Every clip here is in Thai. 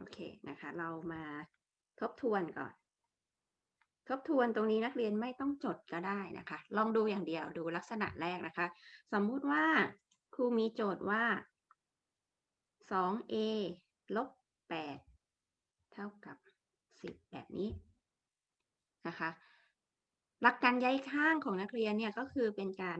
โอเคนะคะ เรามาทบทวนก่อน ทบทวนตรงนี้นักเรียนไม่ต้องจดก็ได้นะคะ ลองดูอย่างเดียวดูลักษณะแรกนะคะ สมมุติว่าครูมีโจทย์ว่า 2a ลบ 8 เท่ากับ 10 แบบนี้นะคะ หลักการย้ายข้างของนักเรียนเนี่ยก็คือเป็นการ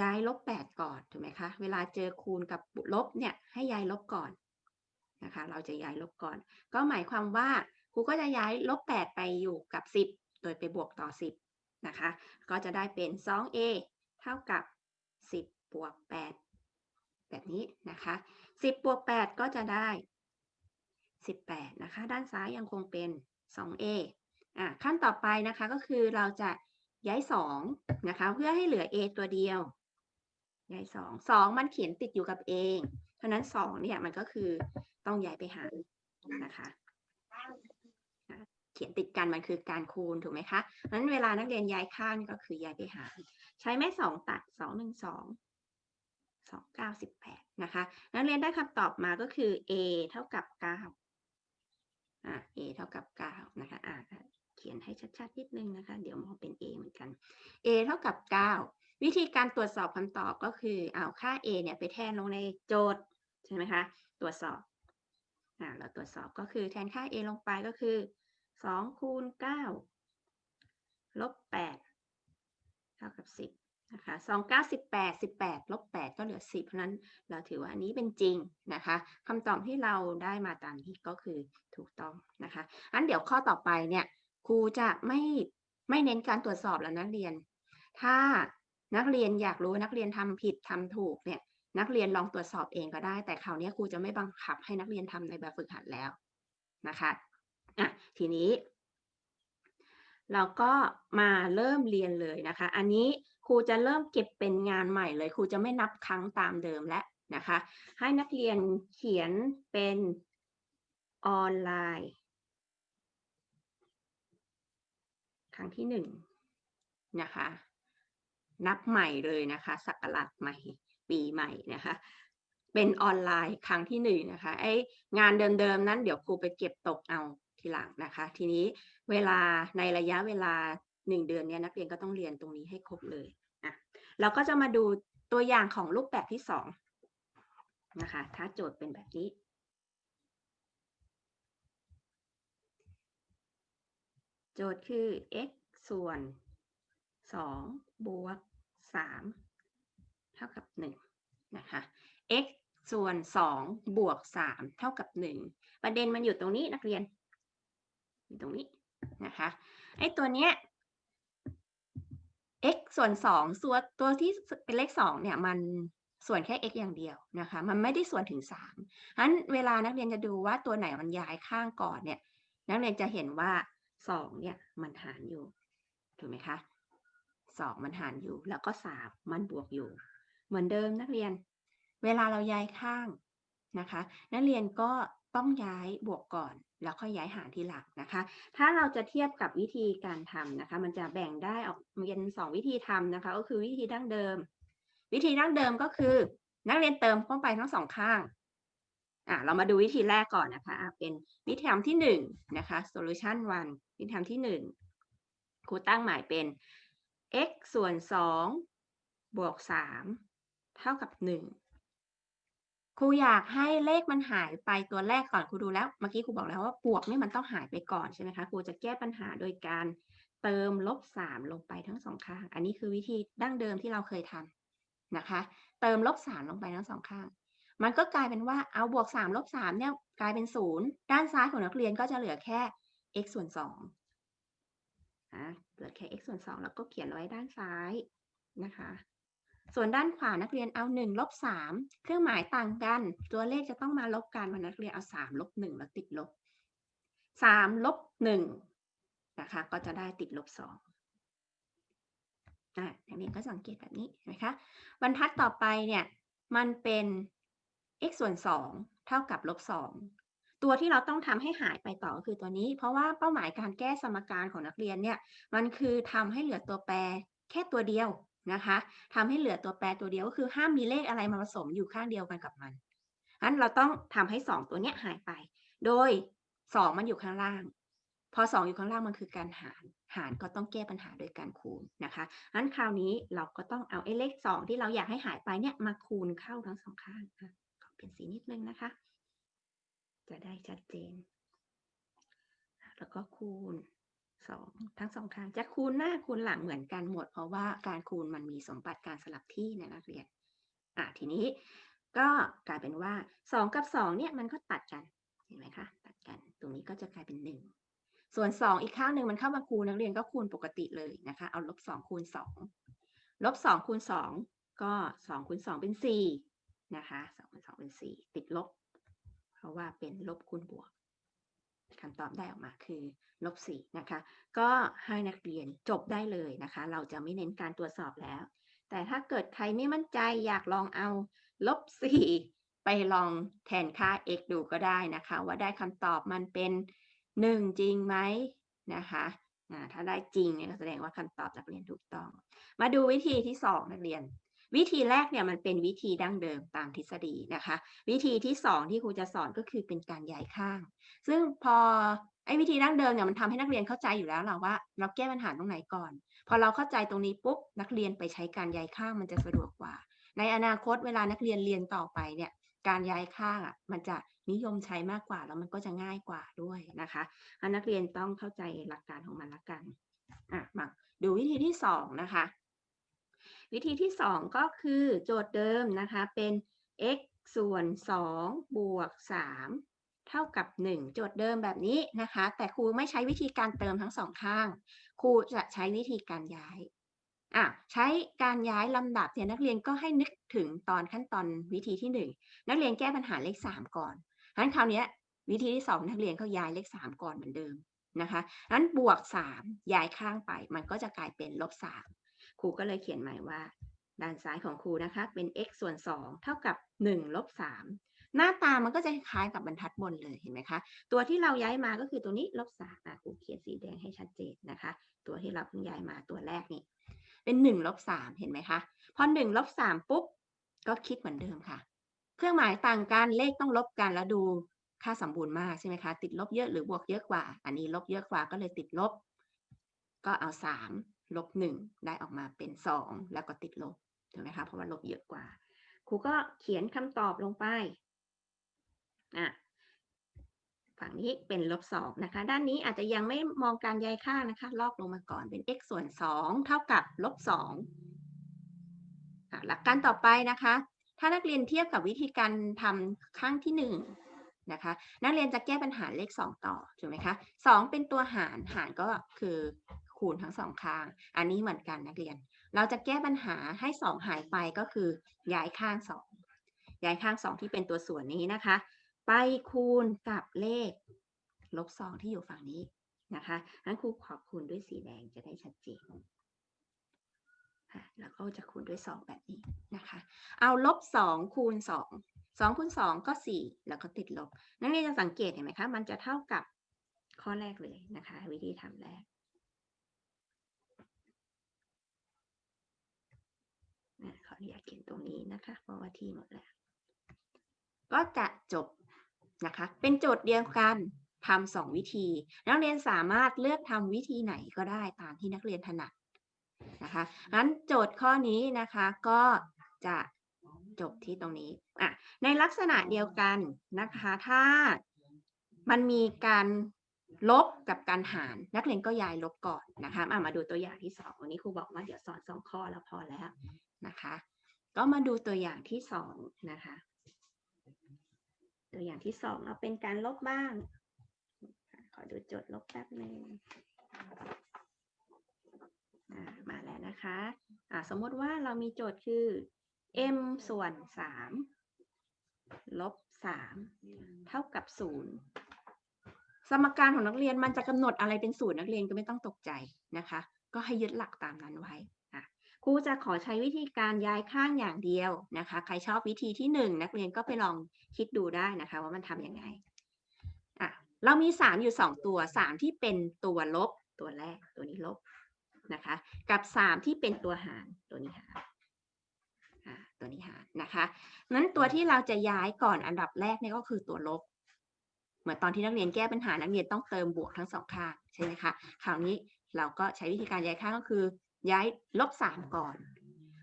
ย้ายลบ 8 ก่อนถูกไหมคะ เวลาเจอคูณกับลบเนี่ยให้ย้ายลบก่อน นะคะ เราจะย้ายลบก่อน ก็หมายความว่าครูก็จะย้ายลบ 8 ไปอยู่กับ 10 โดยไปบวกต่อ 10 นะคะ ก็จะได้เป็น 2a เท่ากับ 10 บวก 8 แบบนี้นะคะ 10 บวก 8 ก็จะได้ 18 นะคะ ด้านซ้ายยังคงเป็น 2a อะขั้นต่อไปนะคะก็คือเราจะย้าย 2 นะคะ เพื่อให้เหลือ a ตัวเดียว ย้าย2 2มันเขียนติดอยู่กับ a เพราะนั้น2เนี่ยมันก็คือต้องย้ายไปหารนะคะเขียนติดกันมันคือการคูณถูกไหมคะนั้นเวลานักเรียนย้ายข้างก็คือย้ายไปหาร ใช้แม่2ตัด2 1 2 2 9 18นะคะ นักเรียนได้คำตอบมาก็คือ a เท่ากับ9อ่า a เท่ากับ9นะคะอ่าเขียนให้ชัดๆนิดนึงนะคะ เดี๋ยวมองเป็น a เหมือนกัน a เท่ากับ9 วิธีการตรวจสอบคำตอบก็คือเอาค่า a เนี่ยไปแทนลงในโจทย์ใช่ไหมคะ ตรวจสอบอ่าเราตรวจสอบก็คือแทนค่า a ลงไปก็คือ2คูณ9ลบ8เท่ากับ 10นะคะ2 9 18 18ลบ8ก็เหลือ 10 เพราะนั้นเราถือว่าอันนี้เป็นจริงนะคะคำตอบที่เราได้มาตามนี้ก็คือถูกต้องนะคะอันเดี๋ยวข้อต่อไปเนี่ยครูจะไม่ไม่เน้นการตรวจสอบแล้วนักเรียน ถ้า นักเรียนอยากรู้นักเรียนทำผิดทำถูกเนี่ย นักเรียนลองตรวจสอบเองก็ได้ แต่คราวนี้ครูจะไม่บังคับให้นักเรียนทำในแบบฝึกหัดแล้วนะคะอะทีนี้ เราก็มาเริ่มเรียนเลยนะคะ อันนี้ครูจะเริ่มเก็บเป็นงานใหม่เลยครูจะไม่นับครั้งตามเดิมแล้วนะคะ ให้นักเรียนเขียนเป็นออนไลน์ครั้งที่หนึ่งนะคะ นับใหม่เลยนะคะศักราชใหม่ปีใหม่นะคะ เป็นออนไลน์ครั้งที่หนึ่งนะคะไองานเดิมๆนั้นเดี๋ยวครูไปเก็บตกเอาทีหลังนะคะ ทีนี้เวลาในระยะเวลาหนึ่งเดือนเนี้ยนักเรียนก็ต้องเรียนตรงนี้ให้ครบเลยอะเราก็จะมาดูตัวอย่างของรูปแบบที่สองนะคะ ถ้าโจทย์เป็นแบบนี้ โจทย์คือ x ส่วน 2บวก3เท่ากับ1นะคะ x ส่วน2บวก3เท่ากับ1ประเด็นมันอยู่ตรงนี้นักเรียน อยู่ตรงนี้นะคะไอ้ตัวเนี้ย x ส่วน2ส่วนตัวที่เป็นเลข2เนี่ยมันส่วนแค่ x อย่างเดียวนะคะ มันไม่ได้ส่วนถึง3นั้นเวลานักเรียนจะดูว่าตัวไหนมันย้ายข้างก่อนเนี่ย นักเรียนจะเห็นว่า 2 เนี่ยมันหารอยู่ ถูกไหมคะ 2 มันหารอยู่ แล้วก็ 3 มันบวกอยู่ เหมือนเดิมนักเรียน เวลาเราย้ายข้างนะคะ นักเรียนก็ต้องย้ายบวกก่อน แล้วค่อยย้ายหารทีหลังนะคะ ถ้าเราจะเทียบกับวิธีการทำนะคะ มันจะแบ่งได้ออกเป็นสองวิธีทำนะคะ ก็คือวิธีดั้งเดิม วิธีดั้งเดิมก็คือ นักเรียนเติมเข้าไปทั้งสองข้างอะเรามาดูวิธีแรกก่อนนะคะะเป็นวิธีทำที่หนึ่งนะคะ solution one วิธีทำที่หนึ่งครูตั้งหมายเป็น x ส่วนสองบวกสามเท่ากับหนึ่งครูอยากให้เลขมันหายไปตัวแรกก่อนครูดูแล้ว เมื่อกี้ครูบอกแล้วว่าบวกนี่มันต้องหายไปก่อนใช่ไหมคะครูจะแก้ปัญหาโดยการเติมลบสามลงไปทั้งสองข้าง อันนี้คือวิธีดั้งเดิมที่เราเคยทำนะคะ เติมลบสามลงไปทั้งสองข้าง มันก็กลายเป็นว่าเอาบวกสามลบสามเนี่ยกลายเป็นศูนย์ด้านซ้ายของนักเรียนก็จะเหลือแค่ x ส่วนสอง นะเหลือแค่ x ส่วนสองแล้วก็เขียนไว้ด้านซ้ายนะคะ ส่วนด้านขวานักเรียนเอาหนึ่งลบสามเครื่องหมายต่างกัน ตัวเลขจะต้องมาลบกันวันนักเรียนเอาสามลบหนึ่งแล้วติดลบสามลบหนึ่งนะคะ ก็จะได้ติดลบสองอะนักเรียนก็สังเกตแบบนี้นะคะบรรทัดต่อไปเนี่ย มันเป็น x ส่วนสองเท่ากับลบสอง ตัวที่เราต้องทำให้หายไปต่อก็คือตัวนี้ เพราะว่าเป้าหมายการแก้สมการของนักเรียนเนี่ยมันคือทำให้เหลือตัวแปรแค่ตัวเดียวนะคะทำให้เหลือตัวแปรตัวเดียวก็คือห้ามมีเลขอะไรมาผสมอยู่ข้างเดียวกันกับมันงั้นเราต้องทำให้สองตัวเนี้ยหายไป โดยสองมันอยู่ข้างล่าง พอสองอยู่ข้างล่างมันคือการหาร หารก็ต้องแก้ปัญหาโดยการคูณนะคะงั้นคราวนี้เราก็ต้องเอาไอ้เลขสองที่เราอยากให้หายไปเนี่ยมาคูณเข้าทั้งสองข้างอะขอเปลี่ยนสีนิดนึงนะคะ จะได้ชัดเจน แล้วก็คูณสองทั้งสองข้างจะคูณหน้าคูณหลังเหมือนกันหมด เพราะว่าการคูณมันมีสมบัติการสลับที่นะนักเรียนอะทีนี้ก็กลายเป็นว่าสองกับสองเนี่ยมันก็ตัดกันเห็นไหมคะตัดกันตรงนี้ก็จะกลายเป็นหนึ่งส่วนสองอีกข้างหนึ่งมันเข้ามาคูณนักเรียนก็คูณปกติเลยนะคะเอาลบสองคูณสองลบสองคูณสองก็สองคูณสองเป็นสี่นะคะสองคูณสองเป็นสี่ติดลบ ราะว่าเป็นลบคูณบวกคำตอบได้ออกมาคือลบสี่นะคะ ก็ให้นักเรียนจบได้เลยนะคะ เราจะไม่เน้นการตรวจสอบแล้ว แต่ถ้าเกิดใครไม่มั่นใจอยากลองเอาลบสี่ไปลองแทนค่า x ดูก็ได้นะคะ ว่าได้คำตอบมันเป็นหนึ่งจริงไหมนะคะถ้าได้จริงเนี่ยก็แสดงว่าคำตอบนักเรียนถูกต้อง มาดูวิธีที่สองนักเรียน วิธีแรกเนี่ยมันเป็นวิธีดั้งเดิมตามทฤษฎีนะคะ วิธีที่สองที่ครูจะสอนก็คือเป็นการย้ายข้าง ซึ่งพอไอ้วิธีดั้งเดิมเนี่ยมันทำให้นักเรียนเข้าใจอยู่แล้วแหละว่า เราแก้ปัญหาตรงไหนก่อน พอเราเข้าใจตรงนี้ปุ๊บนักเรียนไปใช้การย้ายข้างมันจะสะดวกกว่า ในอนาคตเวลานักเรียนเรียนต่อไปเนี่ยการย้ายข้างอะมันจะนิยมใช้มากกว่าแล้วมันก็จะง่ายกว่าด้วยนะคะอันนักเรียนต้องเข้าใจหลักการของมันละกันอะมาดูวิธีที่สองนะคะ วิธีที่สองก็คือโจทย์เดิมนะคะเป็น x ส่วน 2 บวก 3 เท่ากับ 1 โจทย์เดิมแบบนี้นะคะ แต่ครูไม่ใช้วิธีการเติมทั้งสองข้าง ครูจะใช้วิธีการย้ายอะใช้การย้ายลำดับเนี่ยนักเรียนก็ให้นึกถึงตอนขั้นตอนวิธีที่ 1 นักเรียนแก้ปัญหาเลข 3 ก่อนงั้นคราวนี้วิธีที่ 2 นักเรียนก็ย้ายเลข 3 ก่อนเหมือนเดิมนะคะงั้นบวก 3 ย้ายข้างไป มันก็จะกลายเป็นลบ3 รูก็เลยเขียนใหม่ว่า ด้านซ้ายของครูนะคะเป็น x ส่วน 2 เท่ากับ1ลบ3หน้าตามันก็จะคล้ายกับบรรทัดบนเลยเห็นไหมคะ ตัวที่เราย้ายมาก็คือตัวนี้ลบ3อะครูเขียนสีแดงให้ชัดเจนนะคะ ตัวที่เราเพิ่งย้ายมาตัวแรกนี่เป็น1ลบ3เห็นไหมคะ พอ1ลบ3ปุ๊บก็คิดเหมือนเดิมค่ะ เครื่องหมายต่างกันเลขต้องลบกันแล้วดูค่าสมบูรณ์มากใช่ไหมคะ ติดลบเยอะหรือบวกเยอะกว่า อันนี้ลบเยอะกว่าก็เลยติดลบ ก็เอา3 ลบ1ได้ออกมาเป็น2แล้วก็ติดลบถูกไหมคะเพราะว่าลบเยอะกว่า ครูก็เขียนคำตอบลงไปอะฝั่งนี้เป็นลบสองนะคะ ด้านนี้อาจจะยังไม่มองการย้ายข้านะคะ ลอกลงมาก่อนเป็น x ส่วนสองเท่ากับลบสองหลักการต่อไปนะคะ ถ้านักเรียนเทียบกับวิธีการทำข้างที่หนึ่งนะคะ นักเรียนจะแก้ปัญหาเลขสองต่อถูกไหมคะสองเป็นตัวหารหารก็คือ คูณทั้งสองข้าง อันนี้เหมือนกันนักเรียน เราจะแก้ปัญหาให้สองหายไปก็คือย้ายข้างสองย้ายข้างสองที่เป็นตัวส่วนนี้นะคะ ไปคูณกับเลขลบสองที่อยู่ฝั่งนี้นะคะงั้นครูขอบคูณด้วยสีแดงจะได้ชัดเจนแล้วก็จะคูณด้วยสองแบบนี้นะคะ เอาลบสองคูณสองสองคูณสองก็สี่แล้วก็ติดลบ นักเรียนจะสังเกตเห็นไหมคะ มันจะเท่ากับข้อแรกเลยนะคะ วิธีทำแรก ข ออนุญาตเขียนตรงนี้นะคะ เพราะว่าที่หมดแล้ว ก็จะจบนะคะ เป็นโจทย์เดียวกันทำสองวิธี นักเรียนสามารถเลือกทำวิธีไหนก็ได้ตามที่นักเรียนถนัดนะคะงั้นโจทย์ข้อนี้นะคะก็จะจบที่ตรงนี้อะในลักษณะเดียวกันนะคะ ถ้ามันมีการลบกับการหาร นักเรียนก็ย้ายลบก่อนนะคะะมาดูตัวอย่างที่สองวันนี้ครูบอกว่าเดี๋ยวสอนสองข้อแล้วพอแล้วนะคะ ก็มาดูตัวอย่างที่สองนะคะ ตัวอย่างที่สองเอาเป็นการลบบ้าง ขอดูโจทย์ลบแป๊บหนึ่งมาแล้วนะคะะสมมติว่าเรามีโจทย์คือ m ส่วนสามลบสามเท่ากับศูนย์สมการของนักเรียนมันจะกำหนดอะไรเป็นศูนย์นักเรียนก็ไม่ต้องตกใจนะคะ ก็ให้ยึดหลักตามนั้นไว้ ครูจะขอใช้วิธีการย้ายข้างอย่างเดียวนะคะ ใครชอบวิธีที่หนึ่งนักเรียนก็ไปลองคิดดูได้นะคะว่ามันทำยังไงอะเรามีสามอยู่สองตัวสามที่เป็นตัวลบตัวแรกตัวนี้ลบนะคะ กับสามที่เป็นตัวหารตัวนี้หารตัวนี้หารนะคะนั้นตัวที่เราจะย้ายก่อนอันดับแรกนี่ก็คือตัวลบ เหมือนตอนที่นักเรียนแก้ปัญหานักเรียนต้องเติมบวกทั้งสองข้างใช่ไหมคะคราวนี้เราก็ใช้วิธีการย้ายข้างก็คือ ย้ายลบสามก่อน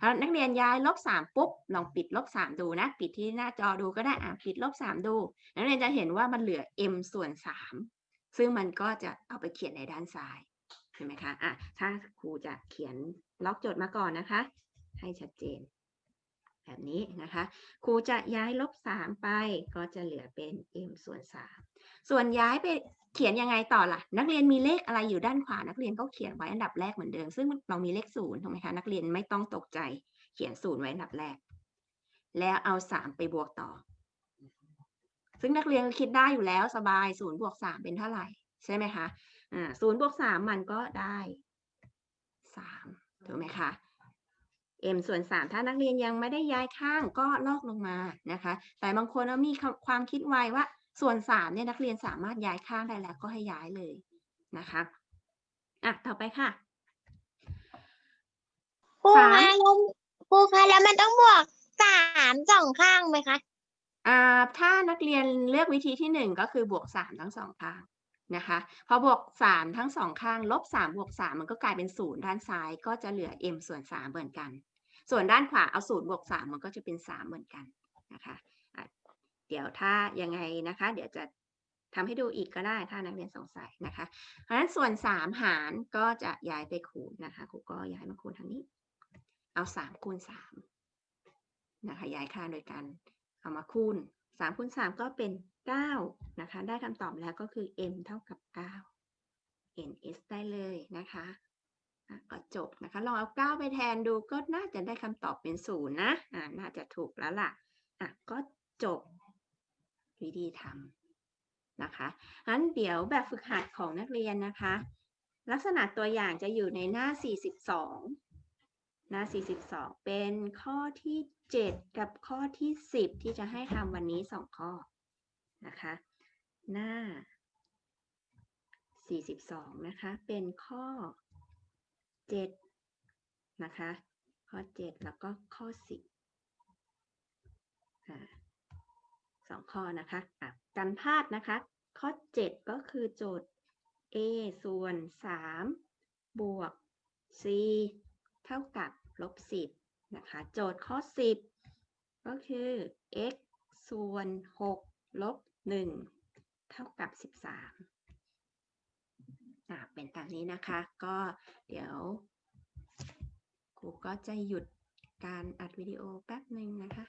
ถ้านักเรียนย้ายลบสามปุ๊บลองปิดลบสามดูนะ ปิดที่หน้าจอดูก็ได้อะปิดลบสามดู นักเรียนจะเห็นว่ามันเหลือ m ส่วนสามซึ่งมันก็จะเอาไปเขียนในด้านซ้ายใช่ไหมคะอะถ้าครูจะเขียนล็อกโจทย์มาก่อนนะคะ ให้ชัดเจน แบบนี้นะคะ ครูจะย้ายลบสามไปก็จะเหลือเป็น m ส่วนสามส่วนย้ายไป เขียนยังไงต่อล่ะ นักเรียนมีเลขอะไรอยู่ด้านขวา นักเรียนก็เขียนไว้อันดับแรกเหมือนเดิม ซึ่งเรามีเลขศูนย์ถูกไหมคะ นักเรียนไม่ต้องตกใจ เขียนศูนย์ไว้อันดับแรก แล้วเอาสามไปบวกต่อ ซึ่งนักเรียนคิดได้อยู่แล้วสบายศูนย์บวกสามเป็นเท่าไหร่ ใช่ไหมคะ อ่าศูนย์บวกสามมันก็ได้สามถูกไหมคะ m ส่วนสามถ้านักเรียนยังไม่ได้ย้ายข้างก็ลอกลงมานะคะ แต่บางคนมีความคิดไวว่า ส่วนสามเนี่ยนักเรียนสามารถย้ายข้างได้แล้วก็ให้ย้ายเลยนะคะอะต่อไปค่ะครูสามคะแล้วครูคะแล้วมันต้องบวกสามสองข้างไหมคะอ่าถ้านักเรียนเลือกวิธีที่หนึ่งก็คือบวกสามทั้งสองข้างนะคะพอบวกสามทั้งสองข้างลบสามบวกสามมันก็กลายเป็นศูนย์ด้านซ้ายก็จะเหลือ m ส่วนสามเหมือนกัน ส่วนด้านขวาเอาศูนย์บวกสามมันก็จะเป็นสามเหมือนกันนะคะอะ เดี๋ยวถ้ายังไงนะคะ เดี๋ยวจะทำให้ดูอีกก็ได้ถ้านักเรียนสงสัยนะคะ เพราะฉะนั้นส่วนสามหารก็จะย้ายไปคูณนะคะครูก็ย้ายมาคูณทางนี้ เอาสามคูณสามนะคะย้ายค่าโดยการเอามาคูณสามคูณสามก็เป็นเก้านะคะ ได้คำตอบแล้วก็คือ m เท่ากับเก้า ns ได้เลยนะคะก็จบนะคะ ลองเอาเก้าไปแทนดูก็น่าจะได้คำตอบเป็นศูนย์นะอ่าน่าจะถูกแล้วล่ะอะก็จบ วิธีทำนะคะงั้นเดี๋ยวแบบฝึกหัดของนักเรียนนะคะ ลักษณะตัวอย่างจะอยู่ในหน้า 42 หน้า 42 เป็นข้อที่ 7 กับข้อที่ 10 ที่จะให้ทำวันนี้ 2 ข้อนะคะ หน้า 42 นะคะ เป็นข้อ 7 นะคะ ข้อ 7 แล้วก็ข้อ 10อ่า สองข้อนะคะะกันพลาดนะคะ ข้อ 7 ก็คือโจทย์ a ส่วน 3 บวก c เท่ากับลบ 10 นะคะ โจทย์ข้อ 10 ก็คือ x ส่วน 6 ลบ 1 เท่ากับ 13อะเป็นตามนี้นะคะ ก็เดี๋ยวครูก็จะหยุดการอัดวิดีโอแป๊บหนึ่งนะคะ